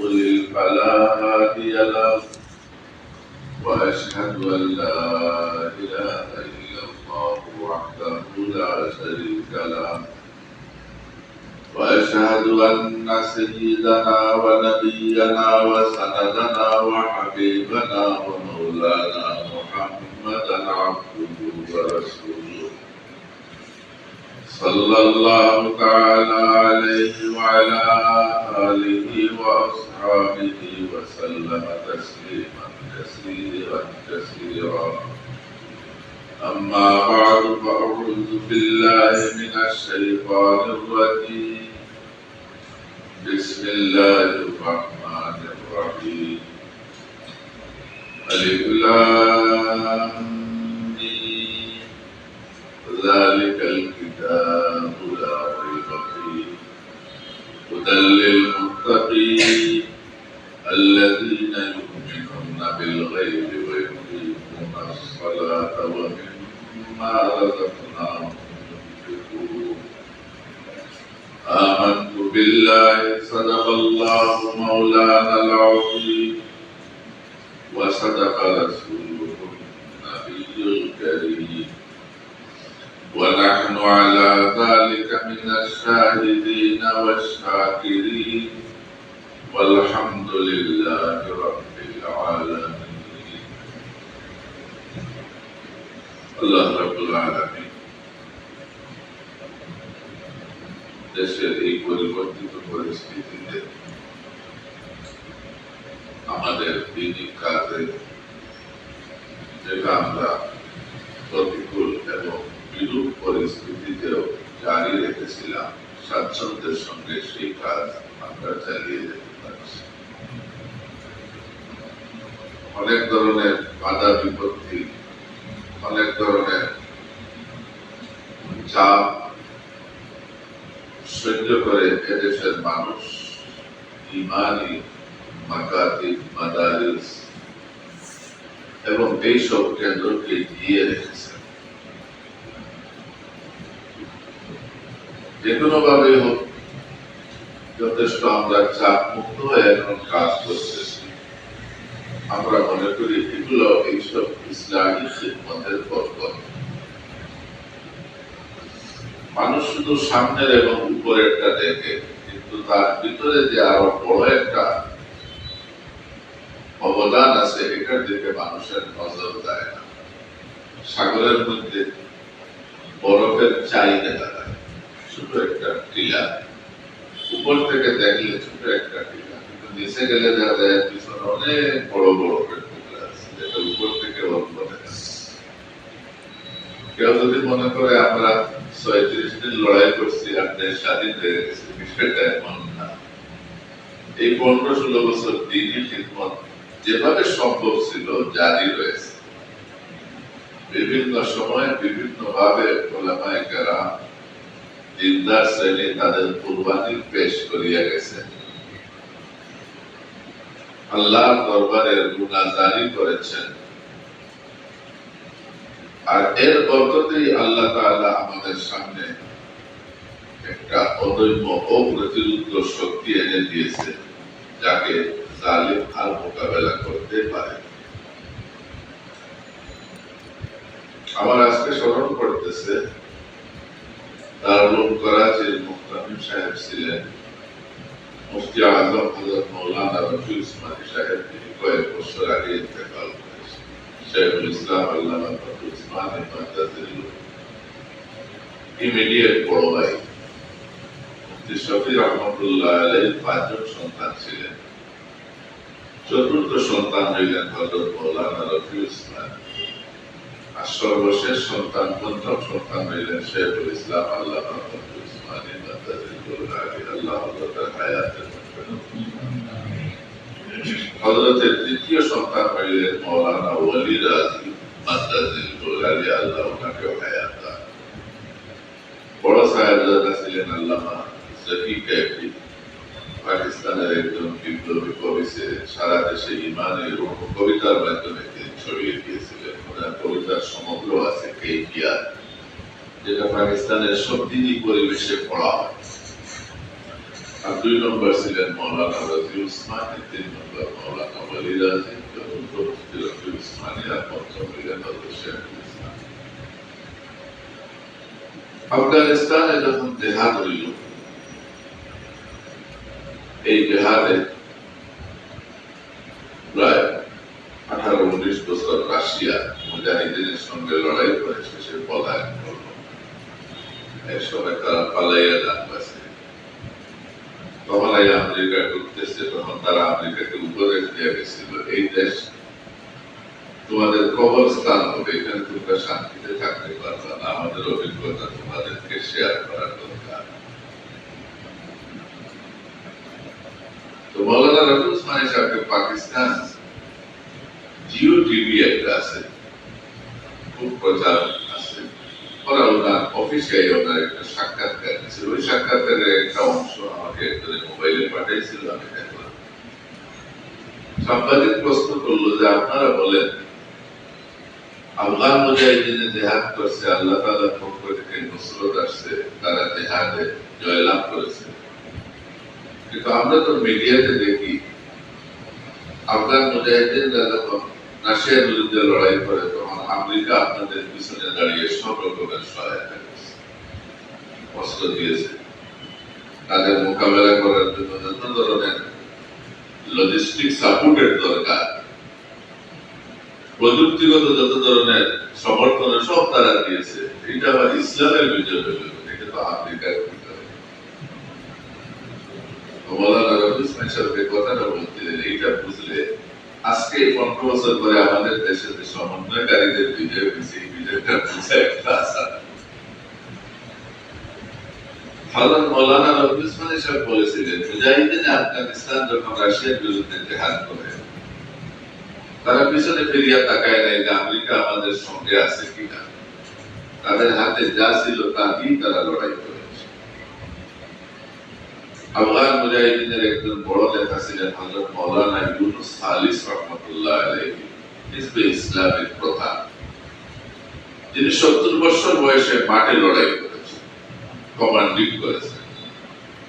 يضلل فلا هادي له وأشهد أن لا إله إلا الله وحده لا شريك له. وأشهد أن سيدنا ونبينا وسندنا وحبيبنا ومولانا محمدا عبده ورسوله. صلى الله تعالى عليه وعلى آله وأصحابه وسلم تسليما كثيرا كثيرا أما بعد فأعوذ بالله من الشيطان الرجيم بسم الله الرحمن الرحيم. ألف لام ذلك الكتاب لا ريب فيه هدى للمتقين الذين يؤمنون بالغيب ويقيمون الصلاة ومما رزقناهم ينفقون. آمنت بالله صدق الله مولانا العظيم وصدق رسوله النبي الكريم. ونحن على ذلك من الشاهدين والشاكرين. والحمد لله رب العالمين الله رب العالمين দেশের এই পরিবর্তিত পরিস্থিতিতে আমাদের দিনই কাজে যেটা আমরা প্রতিকূল এবং বিরূপ পরিস্থিতিতেও জারি রেখেছিলাম স্বাচ্ছন্দ্যের সঙ্গে সেই কাজ আমরা চালিয়ে যেতে অনেক ধরনের বাধা বিপত্তি, অনেক ধরনের চাপ সহ্য করে এদেশের মানুষ। ইমানি মাকাতি মাদারিস এবং এইসব কেন্দ্রকে দিয়ে রেখেছে। যে কোনো ভাবে হোক, যথেষ্ট আমরা চাপ মুক্ত হয়ে এখন কাজ করতেছি আমরা মনে করি এগুলো এইসব ইসলামী শিক্ষকের বরকত মানুষ শুধু সামনের এবং উপরেরটা দেখে, কিন্তু তার ভিতরে যে আরও বড় একটা অবদান আছে, এটার দিকে মানুষের নজর দেয় না। সাগরের মধ্যে বরফের চাহিদা দাঁড়ায়, ছোট একটা টিলা। উপর থেকে দেখলে ছোট একটা টিলা। কিন্তু গেলে দেখা পিছনে অনেক বড় বড় টিলা আছে যেটা উপর থেকে অল্প দেখা কেউ যদি মনে করে আমরা ছয়ত্রিশ দিন লড়াই করছি আর দেশ স্বাধীন হয়ে গেছে, বিষয়টা এমন না। এই পনেরো ষোলো বছর দিনই খিদমত যেভাবে সম্ভব ছিল জারি রয়েছে। বিভিন্ন সময় বিভিন্ন ভাবে ওলামায়ে কেরাম দিনদার শ্রেণি তাদের কুরবানি পেশ করিয়া গেছে আল্লাহর দরবারে গুণা জারি করেছেন। আর এর বরকতেই আল্লাহ তাআলা আমাদের সামনে একটা অদম্য অপ্রতিরোধ শক্তি এনে দিয়েছে, যাকে জালিম আর মোকাবেলা করতে পারে। আমার আজকে স্মরণ করতেছে দারুল করাচির মুহতামিম সাহেব ছিলেন। রফি উসমানী সাহেব তিনি কয়েক বছর আগে ইন্তেকাল করেছেন শেখুল ইসলাম আল্লামা রফি উসমানী মাদ্রাসিল ইমিডিয়েট শফি রহমতুল্লাহ আলাইহির পাঁচজন সন্তান ছিলেন চতুর্থ সন্তান হইলেন হযরত মাওলানা রফি উসমান আর সর্বশেষ সন্তান পঞ্চম সন্তান হইলেন শেখুল ইসলাম আল্লাহ মাদ্রাসিল আল্লাহ হায়াতের হজরতের তৃতীয় সন্তান হইলেন মৌলানা ওয়ালি রাজি মাদ্রাজিল গোলারি আল্লাহ ওনাকে হায়াত। বড় সাহেবজাদা ছিলেন আল্লামা জকি ক্যাফি। পাকিস্তানের একজন বিপ্লবী কবি সারা দেশে ইমানের ও কবিতার মাধ্যমে তিনি ছড়িয়ে দিয়েছিলেন। ওনার কবিতার সমগ্র আছে কেকিয়ার যেটা পাকিস্তানের সব দিনই পরিবেশে পড়া হয়। আর দুই নম্বর ছিলেন মৌলানা রাজি উসমানী তিন নম্বর মৌলানা ওয়ালি রাজি চতুর্থ রফি উসমানী আর পঞ্চম হইলেন আফগানিস্তানে যখন জেহাদ হইল এই জেহাদে প্রায় আঠারো, উনিশ বছর রাশিয়া মুজাহিদিনের সঙ্গে লড়াই করে শেষে পলায়ন করল এই সময় তারা পালাইয়া যান। তখন এই আমেরিকা ঢুকতেছে তখন তারা আমেরিকাকে উপদেশ দিয়ে গেছিল, এই দেশ তোমাদের কবরস্থান হবে, এখানে তোমরা শান্তিতে থাকতে পারবে না, আমাদের অভিজ্ঞতা তোমাদেরকে শেয়ার করার দরকার। তো মৌলানা রফি উসমানী সাহেবকে পাকিস্তান জিও টিভি একটা আছে, খুব প্রচার আছে। ওরা ওনার অফিসে ওনার একটা সাক্ষাৎকার দিয়েছিল। ওই সাক্ষাৎকারের একটা অংশ আমাকে মোবাইলে পাঠিয়েছিল, আমি দেখলাম। সাংবাদিক প্রশ্ন যে, আপনারা বলেন আফগান মুজাহিদিনে জেহাদ করছে, আল্লাহ তাআলার পক্ষ থেকে নসরত আসছে, তারা জয়লাভ করেছে। কিন্তু আমরা তো মিডিয়াতে দেখি, আফগান মুজাহিদিনরা যখন বিরুদ্ধে লড়াই করে আমেরিকা আপনাদের পিছনে দাঁড়িয়ে সব রকমের সহায়তা অস্ত্র দিয়েছে। তাদের মোকাবেলা করার জন্য যত ধরনের লজিস্টিক সাপোর্টের দরকার, প্রযুক্তিগত যত ধরনের সমর্থন সব তারা দিয়েছে, এটা আবার ইসলামের বিজয় হইল এটা তো তো মৌলানা রবি বলছিলেন এইটা বুঝলে আজকে পনেরো বছর পরে আমাদের দেশে যে সমন্বয়কারীদের বিজয় বিজয়টা বুঝে একটা আশা। হযরত মৌলানা রবি ইসমাইল সাহেব বলেছিলেন মুজাহিদিন আফগানিস্তান যখন রাশিয়ার বিরুদ্ধে জেহাদ করে, তারা পিছনে ফিরিয়া তাকায় নাই যে আমেরিকা আমাদের সঙ্গে আছে কিনা। তাদের হাতে যা ছিল তা দিয়ে তারা লড়াই করেছে আফগান মুজাহিদিনের একজন বড় নেতা ছিলেন হযরত মাওলানা ইউনুস খালিস রহমাতুল্লাহ আলাইহি, হিজবে ইসলামের প্রধান। যিনি সত্তর বছর বয়সে মাঠে লড়াই করেছেন কমান্ডিং করেছেন।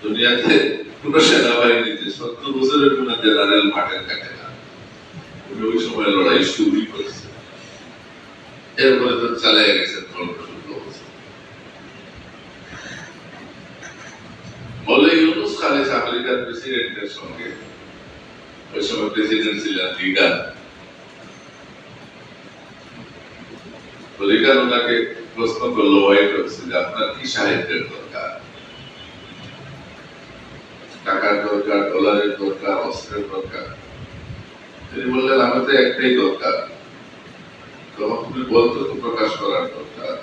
দুনিয়াতে কোন সেনাবাহিনীতে সত্তর বছরের কোন জেনারেল মাঠে থাকে না। উনি ওই সময় লড়াই শুরুই করেছে এরপরে তো চালিয়ে গেছেন অল্প ষোলো বছর বলে ইউনুস খালিস আমেরিকার প্রেসিডেন্টের সঙ্গে ওই সময় প্রেসিডেন্ট ছিলেন রিগান রিগান ওনাকে প্রশ্ন করল হোয়াইট হাউসে যে আপনার কি সাহায্যের দরকার? টাকার দরকার, ডলারের দরকার, অস্ত্রের দরকার। তিনি বললেন, আমার তো একটাই দরকার। তখন তুমি বলতো প্রকাশ করার দরকার।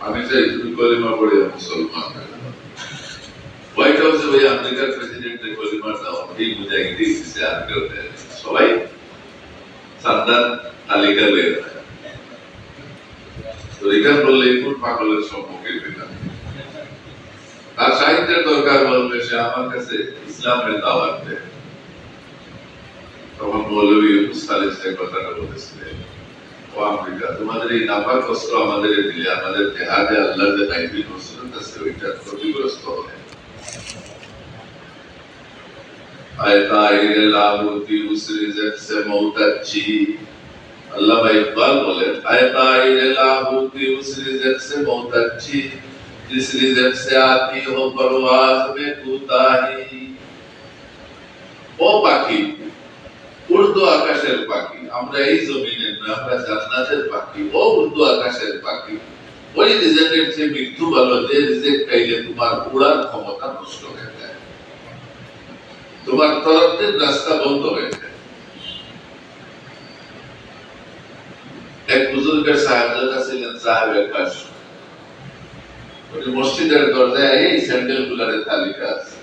আমি চাই তুমি কলিমা পড়ে মুসলমান। হোয়াইট হাউসে ওই আমেরিকার প্রেসিডেন্টের দাওয়াত এই বুঝাই দিয়েছে আর সবাই সান্দার তালিকা বের তো রিগান বললে কোন পাগলের সম্মুখে পেলাম তার সাহিত্যের দরকার বলবে সে আমার কাছে ইসলামের দাওয়াত দেয়। তখন মৌলবী ইউনুস খালিদ সে কথাটা বলেছিলেন, ও আমেরিকা, তোমাদের এই নাপাক অস্ত্র আমাদের দিলে, আমাদের জেহাদে আল্লাহ যে নাইবি নসরত আছে, ওইটা ক্ষতিগ্রস্ত হবে। আয়তাইরে লাহুতি উসরি জেদ সে মৌতাচ্ছি আল্লামা ইকবাল বলেন আয়তাইরে লাহুতি উসরি জেদ সে মৌতাচ্ছি तीसरी जब से आती हो परवाज में कुताही ও পাখি উর্দু আকাশের পাখি আমরা এই জমিনে না আমরা জান্নাতের পাখি ও উর্দু আকাশের পাখি ওই রিজেক্টের চেয়ে মৃত্যু ভালো, যে রিজেক্ট খাইলে তোমার উড়ার ক্ষমতা নষ্ট হয়ে যায়। তোমার তরফের রাস্তা বন্ধ হয়ে যায়। এক বুজুর্গের সাহেবজাদা ছিলেন সাহেবের কাজ উনি মসজিদের দরজায় এই স্যান্ডেল গুলারের তালিকা আছে।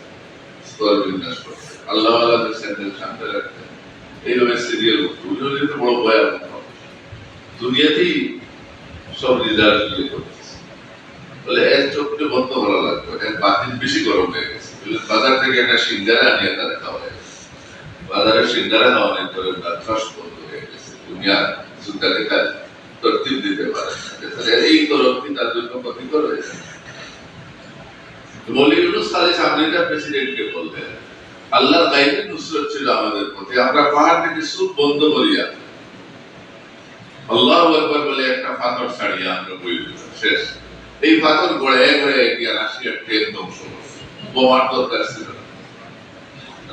স্তর বিন্যাস করতে আল্লাহ আল্লাহ স্যান্ডেল সামনে রাখতেন এইভাবে সিরিয়াল উনি বড় ভয়াবহ দুনিয়াতেই সব রেজাল্ট করতেছে। বলে এর চোখকে বন্ধ এর বাতিল বেশি গরম হয়ে গেছে। বাজার থেকে একটা সিঙ্গারা তারা খাওয়া বাজারে সিঙ্গারা বন্ধ হয়ে গেছে। তার তরতিব দিতে পারে এই তার জন্য আমেরিকার প্রেসিডেন্টকে আল্লাহর নুসরত ছিল আমাদের প্রতি আমরা পাহাড় থেকে সুখ বন্ধ করিয়া আল্লাহ একবার বলে একটা পাথর ছাড়িয়ে আমরা বই শেষ এই পাথর গড়ে গড়ে গিয়ে রাশিয়ার ট্রেন ধ্বংস করছে। বোমার দরকার ছিল।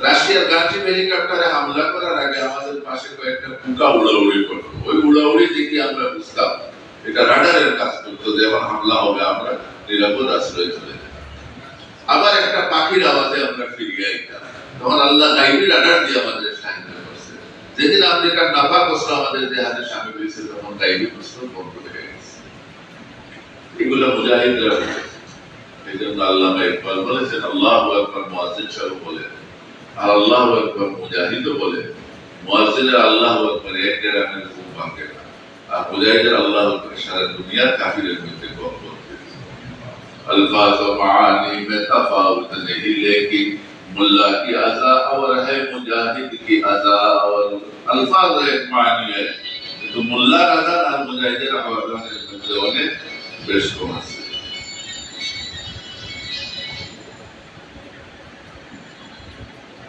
রাশিয়ার গান্টি হেলিকপ্টারে হামলা করার আগে আমাদের পাশে কয়েকটা পুকা উড়াউড়ি করতো ওই উড়াউড়ি দেখে আমরা বুঝতাম, এটা রাডারের কাজ করতো যে এখন হামলা হবে, আমরা নিরাপদ আশ্রয় চলে আবার একটা পাখির আওয়াজে আমরা ফিরিয়ে আইতাম তখন আল্লাহ গাইবি রাডার দিয়ে আমাদের সাহায্য যেদিন আমেরিকার নাফা প্রশ্ন আমাদের দেহাতে সামিল হয়েছে তখন গাইবি প্রশ্ন বন্ধ হয়ে গেছে এগুলো মুজাহিদরা এই জন্য আল্লামা ইকবাল বলেছেন, আল্লাহ একবার মুয়াজ্জিন সাহেব বলেন আর আল্লাহ একবার মুজাহিদ বলে, মুয়াজ্জিনের আল্লাহ একবার এক গ্রামের ঘুম ভাঙে না। আর মুজাহিদের আল্লাহ একবার সারা দুনিয়ার কাফিরের মধ্যে গম আলফাজ ও মাআনি মে নেহি লেকিন मुल्ला की अजा और है मुजाहिद की अजा और अल्फाज एक मानी है तो मुल्ला अजा और मुजाहिद अजा ने उन्होंने पेश करा से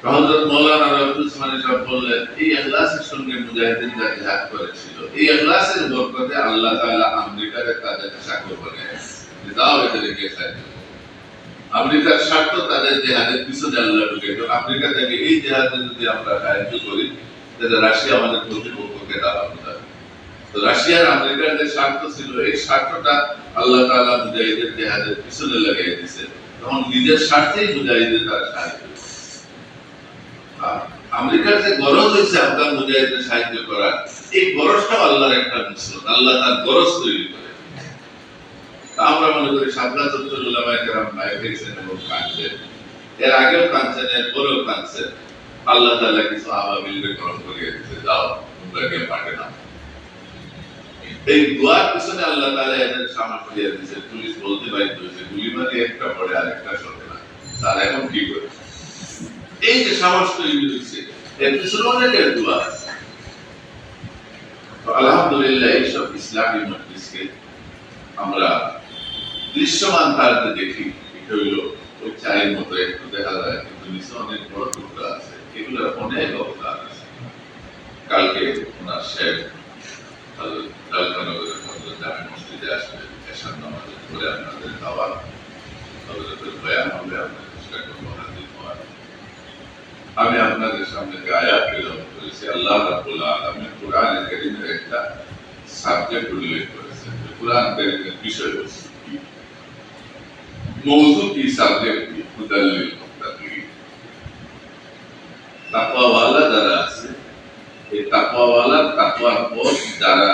হযরত মাওলানা রফিউল সানি সাহেব বললেন এই ইখলাসের সঙ্গে মুজাহিদিনরা জিহাদ করেছিল এই ইখলাসের বরকতে আল্লাহ তাআলা আমেরিকার তাদেরকে সাকর বানিয়েছে দাও এদেরকে সাহায্য আমেরিকার স্বার্থ তাদের জেহাদের পিছনে আল্লাহ ঢুকে। তো আমেরিকা থেকে এই জেহাদে যদি আমরা সাহায্য করি, তাহলে রাশিয়া আমাদের প্রতিপক্ষকে দাঁড়ানো যাবে তো রাশিয়ার আমেরিকার যে স্বার্থ ছিল, এই স্বার্থটা আল্লাহ তাআলা মুজাহিদের জেহাদের পিছনে লাগিয়ে দিয়েছে। তখন নিজের স্বার্থেই মুজাহিদের তারা সাহায্য আমেরিকার যে গরজ হয়েছে আফগান মুজাহিদের সাহায্য করার, এই গরজটাও আল্লাহর একটা মিশ্রণ। আল্লাহ তার গরজ তৈরি করে। আমরা মনে করি সাবলা চত্বর উলামায়ে কেরাম বাইরে গেছেন এবং কাঁদছেন এর আগেও কাঁদছেন এর পরেও কাঁদছেন আল্লাহ তাআলা কিছু আবাবিলকে গ্রহণ করিয়ে দিতে যাও, তোমরা গিয়ে মাঠে নাও। এই দোয়ার পিছনে আল্লাহ তাআলা এদের সামনে দিয়ে দিয়েছে। পুলিশ বলতে বাধ্য হয়েছে, গুলি মারি একটা পড়ে আরেকটা সরে না। তার এখন কি করে এই যে সাহস তৈরি হয়েছে, এর পিছনে অনেকের দোয়া আছে। আলহামদুলিল্লাহ, এইসব ইসলামী মজলিসকে আমরা দৃশ্যমান তারতে দেখি। এটা হইল ওই চায়ের মতো একটু দেখা যায়, কিন্তু নিচে অনেক বড় টুকরা আছে। এগুলোর অনেক অবদান আছে। কালকে ওনার শেখ আমি আপনাদের সামনে যে প্রেরণ করেছি, আল্লাহ একটা সাবজেক্ট উল্লেখ করেছেন। কোরআন কারীমের বিষয়বস্তু। কি হুদাল্লিল মুত্তাকিন তাকওয়াওয়ালা যারা আছে, এই যারা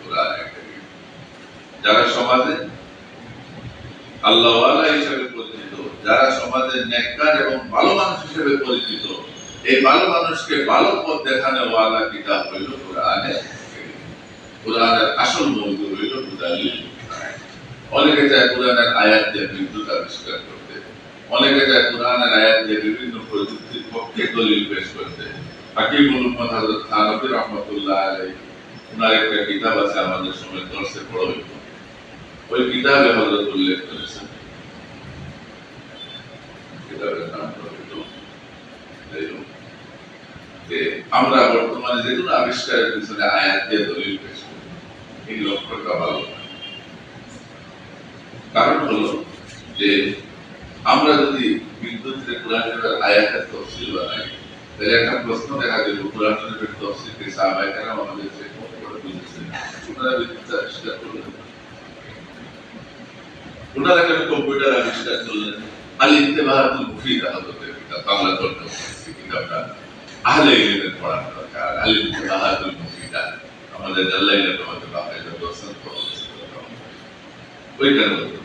কোরআন সমাজে আল্লাহওয়ালা হিসেবে পরিচিত, যারা নেককার এবং ভালো মানুষ হিসেবে পরিচিত, এই ভালো মানুষকে ভালো পথ দেখানো ওয়ালা কিতাব হইল কোরআনে কোরআনের আসল মৌজু হইল মুত্তাকিন। অনেকে চায় কোরআনের আয়াত দিয়ে বিদ্যুৎ আবিষ্কার করতে। অনেকে চায় কোরআনের আয়াত দিয়ে বিভিন্ন প্রযুক্তির পক্ষে দলিল পেশ করতে। ওনার একটা কিতাব আছে আমাদের সময় দর্শে পড়া ওই কিতাবে উল্লেখ করেছেন। আমরা বর্তমানে যেগুলো আবিষ্কারের পিছনে আয়াত দিয়ে দলিল পেশ করি, এই লক্ষ্যটা ভালো। কারণ হলো যে আমরা যদি বিদ্যুতের কোরআনের আয়াতের তফসিল বানাই, তাহলে একটা প্রশ্ন দেখা যাবে কোরআন শরীফের তফসিল কে সাহাবায়ে কেরাম আমাদের বড় বুঝেছেন ওনারা বিদ্যুৎ আবিষ্কার করলেন। ওনারা কম্পিউটার আবিষ্কার করলেন? আল কিতাব, বাংলা কিতাবটা। আহলে ইলমের পড়ার দরকার। আল আমাদের দর্শন তো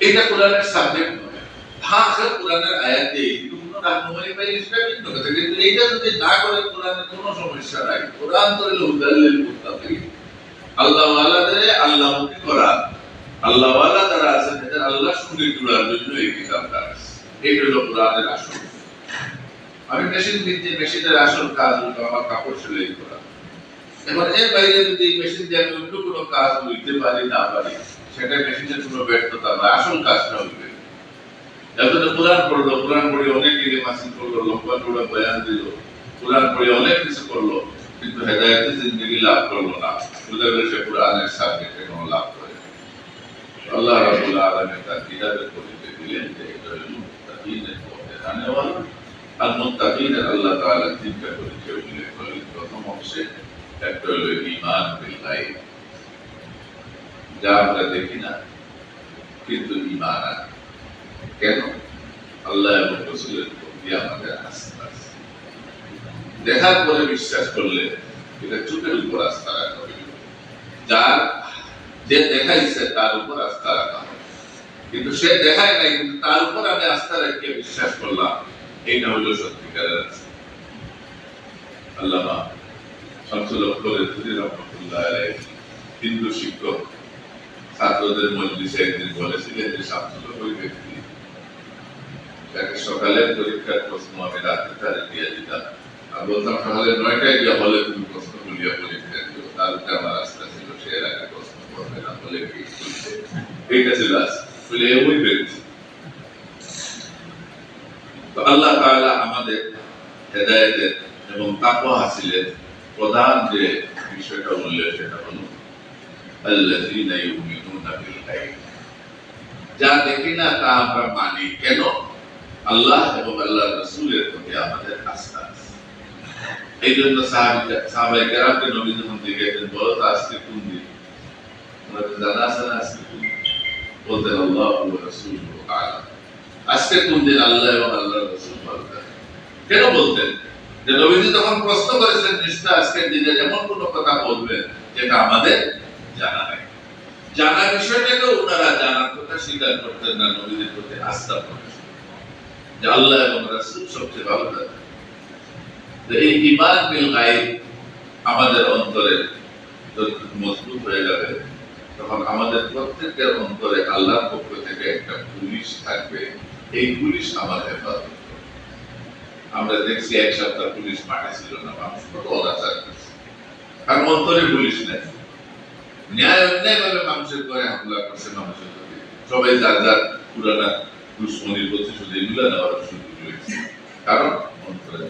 এটা কোরআনের সাবজেক্ট নয়। স্যার কোরআনের কোরআনের আমি মেশিন কিনছি মেশিনের আসল কাজ আমার কাপড় সেলাই করা। এখন এর বাইরে যদি মেশিন দিয়ে আমি অন্য কোনো কাজ হইতে পারি, না পারি সেটা মেশিনের কোনো ব্যর্থতা না আসল কাজটা হইবে। এখন কোরআন পড়ল, কোরআন পড়ে অনেক ইলিম হাসিল করল, লম্বা চূড়া বয়ান দিল, কোরআন পড়ে অনেক কিছু করল, কিন্তু হেদায়তের জিন্দগি লাভ করল না। সুতরাং সে কোরআনের সাথে কোনো লাভ করে। আল্লাহ রাব্বুল আলামিন তার কিতাবের পরিচয় দিলেন যে আর মুত্তাকিনের আল্লাহ তাআলা তিনটা পরিচয় উল্লেখ প্রথম অংশে একটা হলো ঈমান বিল গায়ব। যা আমরা দেখি না, কিন্তু আছে কেন? আল্লাহ এবং রসুলের প্রতি আমাদের আস্থা আছে। দেখার পরে বিশ্বাস করলে এটা চোখের উপর আস্থা রাখা হইল। যার যে দেখাইছে, তার উপর আস্থা রাখা হবে কিন্তু সে দেখায় নাই, কিন্তু তার উপর আমি আস্থা রেখে বিশ্বাস করলাম, এইটা হলো সত্যিকারের আস্থা। শামসুল অক্করের তুলি রহমতুল্লাহ হিন্দু শিক্ষক ছাত্রদের মজলিসে একদিন বলেছিলেন যে শামসুল ওই ব্যক্তি। যাকে সকালের পরীক্ষার প্রশ্ন আমি রাত্রে তারে দিয়ে দিতাম। আর বলতাম সকালে নয়টায় গিয়ে হলে তুমি প্রশ্ন গুলিয়া পরীক্ষা দিও তার উপরে আমার আস্থা ছিল সে এর আগে প্রশ্ন করবে না বলে এইটা ছিল আস্থা বলে ওই ব্যক্তি। তো আল্লাহ তাআলা আমাদের হেদায়েতের এবং তাকওয়া হাসিলের প্রধান যে বিষয়টা উল্লেখ সেটা হলো বিল গায়ব যা দেখি না তা আমরা মানি। কেন? আল্লাহ এবং আল্লাহ রসুলের প্রতি আমাদের আস্থা এই জন্য সাহাবাই কেরামকে নবী যখন জিজ্ঞাসেন বলো তো আজকে কোন দিন? জানা আছে না আজকে কোন বলতেন, আল্লাহ রসুল আজকে কোন দিন আল্লাহ এবং আল্লাহ রসুল বলতেন কেন বলতেন? যে নবীজি তখন প্রশ্ন করেছেন, নিশ্চয় আজকের দিনে এমন কোন কথা বলবেন, যেটা আমাদের জানা নাই। জানা বিষয়টাকে ওনারা জানার কথা স্বীকার করতেন না, নবীদের প্রতি আস্থা প্রকাশ যে আল্লাহ এবং রাসূল সবচেয়ে ভালো এই ইমান বিল গায়ব আমাদের অন্তরে মজবুত হয়ে যাবে, তখন আমাদের প্রত্যেকের অন্তরে আল্লাহর পক্ষ থেকে একটা পুলিশ থাকবে। এই পুলিশ আমাদের হেফাজত আমরা দেখছি এক সপ্তাহ পুলিশ মাঠে ছিল না, মানুষ কত অনাচার করছে। কারণ অন্তরে পুলিশ নেই। ন্যায় অন্যায় ভাবে মানুষের ঘরে হামলা করছে মানুষের প্রতি সবাই যার যার পুরানা দুশ্মনীর প্রতিশোধ এগুলো নেওয়ার সুযোগ রয়েছে। কারণ অন্তরে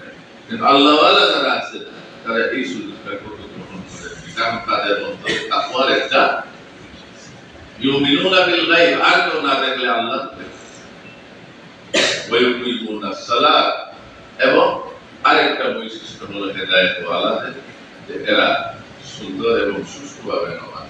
কিন্তু আল্লাহওয়ালা যারা আছে, তারা এই সুযোগটা কত গ্রহণ করে কারণ তাদের অন্তরে তাকওয়ার একটা ইউমিনুনা বিল গায়ব আর কেউ না দেখলে আল্লাহ। ওয়ায়ুকিমুনা সালাত। এবং আরেকটা বৈশিষ্ট্য হলো হেদায়েত ওয়ালাদের যে এরা সুন্দর এবং সুষ্ঠুভাবে নামাজ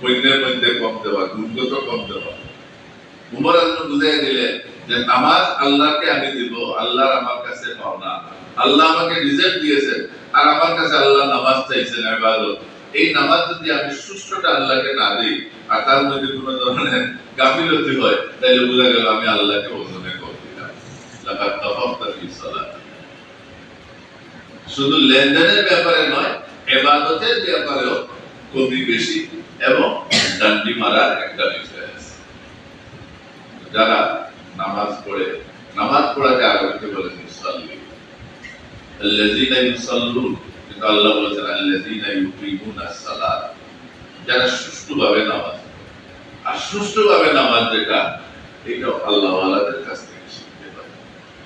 পণ্যের মধ্যে কম দেওয়া গুণগত কম দেওয়া। উমর আজম বুঝাই দিলেন যে নামাজ আল্লাহকে আমি দিব, আল্লাহর আমার কাছে পাওনা। আল্লাহ আমাকে রিজেক্ট দিয়েছেন আর আমার কাছে আল্লাহ নামাজ চাইছেন, ইবাদত। এই নামাজ যদি আমি সুষ্ঠুটা আল্লাহকে না দিই, আর তার মধ্যে কোনো ধরনের গাফিলতি হয় তাহলে বোঝা গেল আমি আল্লাহকে ওজনে সালাত। শুধু লেনদেনের ব্যাপারে নয় এবাদতের ব্যাপারেও কমি বেশি। এবং ডান্ডি মারার একটা বিষয় আছে যারা নামাজ পড়ে, নামাজ পড়াকে আরবিতে বলে, মুসাল্লি। আল্লাযীনা ইউসাল্লুন কিন্তু আল্লাহ বলেছেন, আল্লাযীনা ইউকিমুনাস সালাত। যারা সুষ্ঠুভাবে নামাজ। আর সুষ্ঠুভাবে নামাজ যেটা এটা আল্লাহ ওয়ালাদের কাছ থেকে শিখতে পারে।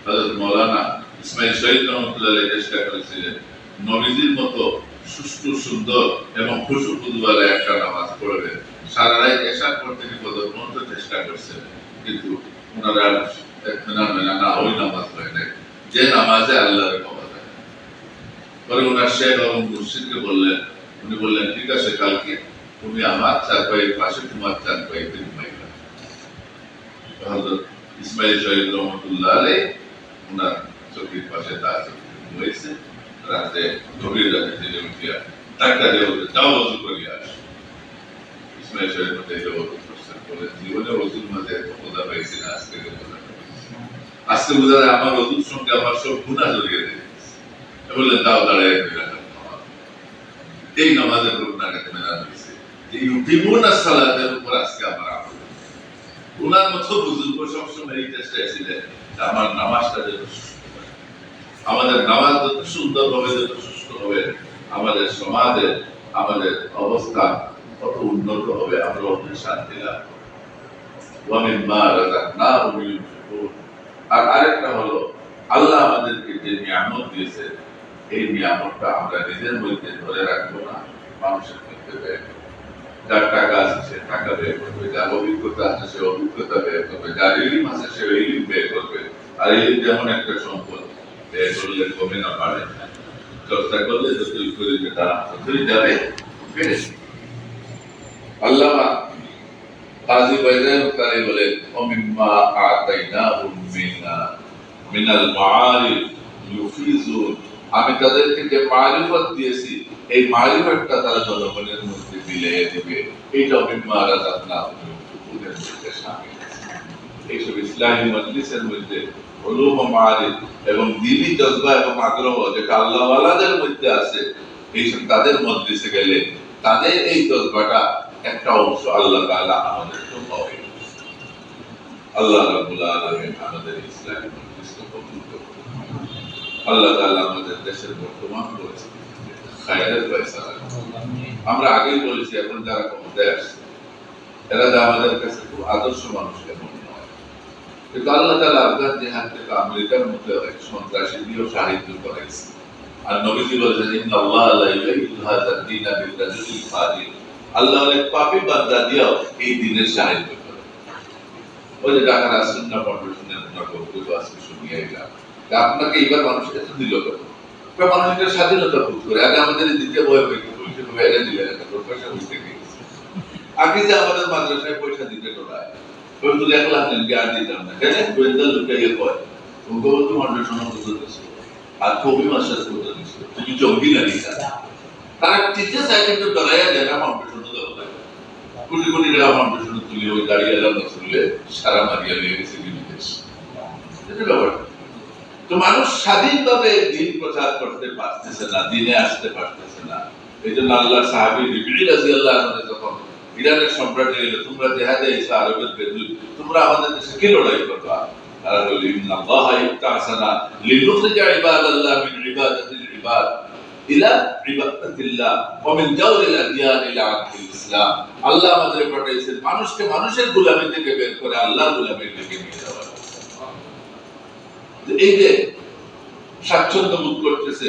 হযরত মাওলানা ইসমাইল শহীদ রহমতুল্লাহ চেষ্টা করেছিলেন, নবীজির মতো সুষ্ঠু সুন্দর এবং খুশু খুদওয়ালা একটা নামাজ পড়বে। সারা রাত এশার পর তিনি পদগ্রন্থ চেষ্টা করছেন কিন্তু ওনারা না, ওই নামাজ হয় নাই। যে নামাজে আল্লাহর ক্ষমা দেয় পরে ওনার শেখ এবং মুর্শিদকে বললেন, উনি বললেন, ঠিক আছে, কালকে তুমি আমার চার পায়ের পাশে তোমার চার হযরত ইসমাইল শহীদ রহমতুল্লাহ আলাই ওনার চোখের পাশে তার চোখে গভীর রাতে তিনি উঠিয়া ডাক্তার বলতে যাও ওযু করিয়া আসো ইসমাইল শহীদ মধ্যে এটা ওযু করছেন বলে জীবনে মধ্যে এত খোদা পাইছি না, আজকে আজকে বোঝা যায় আমার ওযুর সঙ্গে আমার সব গুণা জড়িয়ে দিয়েছে বললেন, দাও দাঁড়ায়। এই নামাজের রুকনাটাকে মেনা হয়েছে যে ইউকিমুনা সালাতের উপর আজকে আমার আমল ওনার মতো বুজুর্গ সবসময় এই চেষ্টায় ছিলেন আমার নামাজটা যেন। আমাদের নামাজ যত সুন্দর হবে যত সুস্থ হবে আমাদের সমাজের আমাদের অবস্থা কত উন্নত হবে। আমরা শান্তি লাভ। আর দিয়েছে, এই আমরা নিজের মধ্যে ধরে রাখব না, মানুষের মধ্যে যার টাকা আছে সে টাকা ব্যয় করবে অভিজ্ঞতা আছে সে অভিজ্ঞতা করবে করবে। আর ইলিম যেমন একটা সম্পদ ব্যয় করলে কমে না পারে চর্চা করলে যতই করিবে তারা ততই যাবে বেড়ে আল্লাহ কাজী বাইজান তারাই বলেন, অমিম্মা আতাইনাহুম মিনা, মিনাল মাআরিফ ইউফিজুন। আমি তাদেরকে যে মারিফত দিয়েছি, এই মারিফতটা তারা জনগণের মধ্যে বিলিয়ে দেবে। এইটা অমিম্মা শামিল আছে। এইসব ইসলামী মজলিসের মধ্যে এবং জজবা এবং আগ্রহ যেটা আল্লাহওয়ালাদের মধ্যে আছে তাদের মজলিসে গেলে তাদের এই একটা অংশ আল্লাহ আমাদের আল্লাহ আমাদের আল্লাহ আমাদের দেশের বর্তমান ফয়সালা আমরা আগেই বলেছি, এখন যারা ক্ষমতায় আসছে, এরা আমাদের কাছে খুব আদর্শ মানুষ নয় কিন্তু আল্লাহ তাআলা আফগান জেহাদ থেকে আমেরিকার মতো এক সন্ত্রাসী দিয়েও সাহায্য করেছে। আর নবীজি বলেছেন, ইন্নাল্লাহ লা ইউহিব্বু হাযা দ্বীনা বির-রাজুলিল ফাজিল আল্লাহ অনেক পাপী বান্দা দিয়েও এই দিনের সাহায্য করে। ওই যে ঢাকার আসুন্না ফাউন্ডেশনের বক্তব্য আজকে শুনিয়ে এলাম। আপনাকে এইবার মানুষ এত দিল কেন? কারণ মানুষ স্বাধীনতা বোধ করে। আগে আমাদের এই দ্বিতীয় বই হইতো পুলিশে ভাবে এনে দিলেন, একটা প্রফেশন হইতে গিয়েছে। আগে যে আমাদের মাদ্রাসায় পয়সা দিতে টোলায় ওই তো লাখ দিন আর দিতাম না। কেন? গোয়েন্দা লুকাইয়ে কয় বঙ্গবন্ধু ফাউন্ডেশন কত দিচ্ছে আর কবি মাস্টার কত দিচ্ছে তুমি জঙ্গি না নিতা তারা টিচার চাই কিন্তু ডরাইয়া দেয় না ফাউন্ডেশন দেওয়া লাগে কোটি কোটি টাকা ফাউন্ডেশন তুলে, ওই দাঁড়িয়ে এলাম তুলে, সারা মারিয়া নিয়ে গেছে বিদেশ। এটা ব্যাপার। তো মানুষ স্বাধীনভাবে দিন প্রচার করতে পারতেছে না, দিনে আসতে পারতেছে না। এই জন্য আল্লাহ সাহাবি রিবিড়ি রাজি আল্লাহ যখন ইরানের সম্রাট তোমরা জেহাদে এসে আরবের বেদুই তোমরা আমাদের দেশে কি লড়াই করবা? তারা বলি ইবাদাল্লাহ মিন ইবাদাতিল ইবাদ ইলা ইবাদাতিল্লাহ ওয়া মিন আদিয়ান ইলা ইসলাম। আল্লাহ আমাদের মানুষকে মানুষের গোলামি থেকে বের করে আল্লাহর গোলামির দিকে নিয়ে এই যে স্বাচ্ছন্দ্য বোধ করতেছে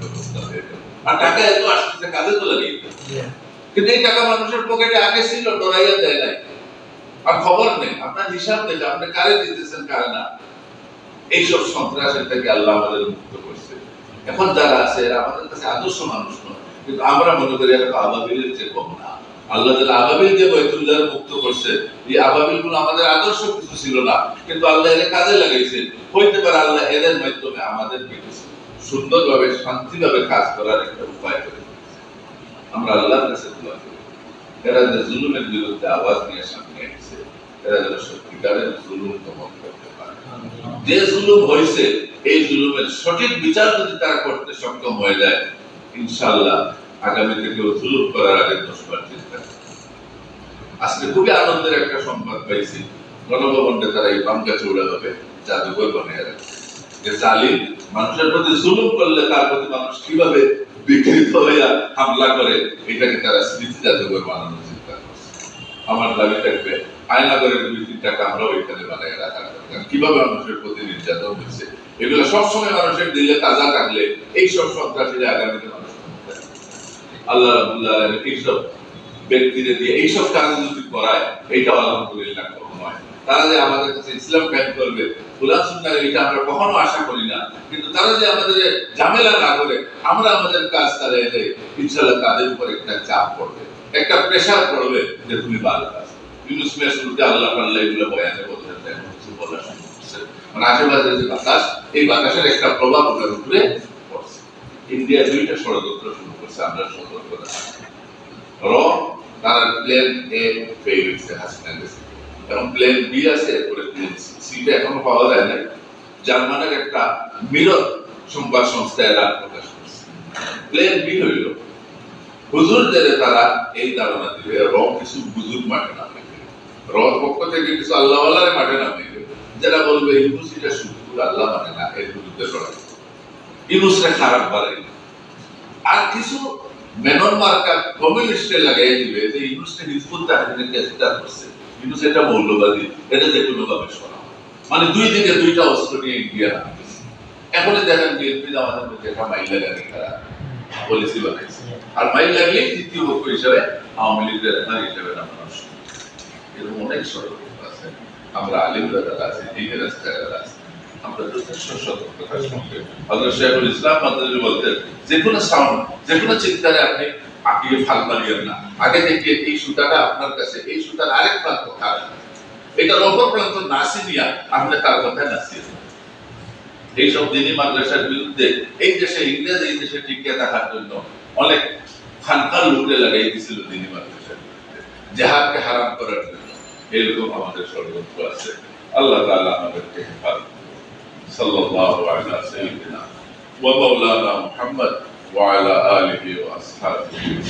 আর টাকা এত আসতেছে কাজে তো লাগিয়ে কিন্তু এই টাকা মানুষের পকেটে আগে ছিল ডরাইয়া দেয় নাই। আর খবর নেই আপনার হিসাব নেই আপনি কারে দিতেছেন কারে না। এইসব সন্ত্রাসের থেকে আল্লাহ আমাদের মুক্ত করছে। এখন যারা আছে এরা আমাদের কাছে আদর্শ মানুষ নয়। কিন্তু আমরা মনে করি এরা তো আবাবিলের চেয়ে কম না। আল্লাহ তাআলা আবাবিল যে বৈতুল্লাহ মুক্ত করছে এই আবাবিলগুলো আমাদের আদর্শ কিছু ছিল না। কিন্তু আল্লাহ এদের কাজে লাগাইছে হইতে পারে আল্লাহ এদের মাধ্যমে আমাদের কিছু সুন্দরভাবে শান্তিভাবে কাজ করার একটা উপায় করে আমরা আল্লাহর কাছে দোয়া করি। এরা যে জুলুমের বিরুদ্ধে আওয়াজ নিয়ে সামনে এসেছে এরা যেন সত্যিকারের জুলুম দমন করতে পারে। যে জুলুম হয়েছে, এই জুলুমের সঠিক বিচার যদি তারা করতে সক্ষম হয়ে যায়, ইনশাআল্লাহ আগামীতে কেউ জুলুম করার আগে দশবার চিন্তা আজকে খুবই আনন্দের একটা সংবাদ পাইছি। গণভবনটা তারা এই পাঙ্কা চৌড়া হবে জাদুঘর বানিয়ে রাখছে যে জালিম মানুষের প্রতি জুলুম করলে তার প্রতি মানুষ কীভাবে বিকৃত হইয়া হামলা করে, এটাকে তারা স্মৃতিজাত করে বানানোর চিন্তা করছে। আমার দাবি থাকবে আয়না করে দুই তিনটা কামরাও এখানে বানায় রাখা কীভাবে মানুষের প্রতি নির্যাতন হচ্ছে এগুলো সবসময় মানুষের দিলে তাজা থাকলে এই সব সন্ত্রাসীরা আগামীতে মানুষ আল্লাহ রাবুল্লাহ এইসব ব্যক্তিদের দিয়ে এইসব কাজ যদি করায় এইটা আলহামদুলিল্লাহ কম নয় তারা যে আমাদের কাছে ইসলাম জ্ঞান করবে কোরআন সুন্নাহ এটা আমরা কখনো আশা করি না। কিন্তু তারা যে আমাদের ঝামেলা না করে, আমরা আমাদের কাজ এলে ইনশাল্লাহ তাদের উপর একটা চাপ পড়বে। একটা প্রেশার পড়বে যে তুমি ভালো কাজ ইউনুস মিয়া শুরুতে আল্লাহ আল্লাহ এগুলো বয়ানে এখন কিছু বলা শুরু করছে মানে যে বাতাস, এই বাতাসের একটা প্রভাব ওটার উপরে পড়ছে। ইন্ডিয়া দুইটা ষড়যন্ত্র শুরু করছে, আমরা সতর্কতা র তারা প্লেন এ এবং প্লেন বি আছে সিটা এখনও পাওয়া যায় না জার্মানের একটা মিরর সংবাদ সংস্থা এরা প্রকাশ প্লেন বি হইল, হুজুরদের তারা এই ধারণা দিবে র কিছু হুজুর মাঠে নামে র পক্ষ থেকে কিছু আল্লাহ মাঠে নামে যারা বলবে ইউনুসিটা শুধু আল্লাহ মানে না, এর বিরুদ্ধে লড়াই ইউনুসরা খারাপ পারে আর কিছু মেনন মার্কা কমিউনিস্টে লাগাই দিবে যে ইউনুসটা হিজবুত তাহরিরের কেসটা করছে। ইউনুস এটা মৌলবাদী, এটা যে কোনো সরা মানে দুই দিকে দুইটা অস্ত্র নিয়ে ইন্ডিয়া নামতেছে। এখন দেখেন বিএনপি আমাদের মধ্যে একটা মাইল লাগানি তারা পলিসি বানাইছে। আর মাইল লাগলেই তৃতীয় পক্ষ হিসাবে আওয়ামী লীগের রেফার হিসাবে নামানো এরকম অনেক ষড়যন্ত্র আছে। আমরা আলিমরা যারা আছে দিনের রাস্তায় যারা আছে। আমরা যথেষ্ট সতর্কতার সঙ্গে। হযরত শেখুল ইসলাম মাদানী বলতেন যে কোনো সাউন্ড যে কোনো চিন্তারে আপনি আঁকিয়ে ফাল মারিয়েন না। আগে থেকে এই সুতাটা আপনার কাছে, এই সুতার আরেক প্রান্ত খারাপ এটার অপর প্রান্ত নাসি আপনি তার কথা নাসিয়ে। এইসব দিনী মাদ্রাসার বিরুদ্ধে এই দেশে ইংরেজ, এই দেশে টিকিয়ে থাকার জন্য অনেক খানকার লোকরে লাগাই দিয়েছিল দিনী মাদ্রাসার জেহাদকে হারাম করার জন্য। এরকম আমাদের ষড়যন্ত্র আছে। আল্লাহ তাআলা আমাদেরকে হেফাজত। সাল্লাল্লাহু আলা সাইয়্যিদিনা। ওয়া ওয়া আলা আলিহি ওয়া আসহাবিহি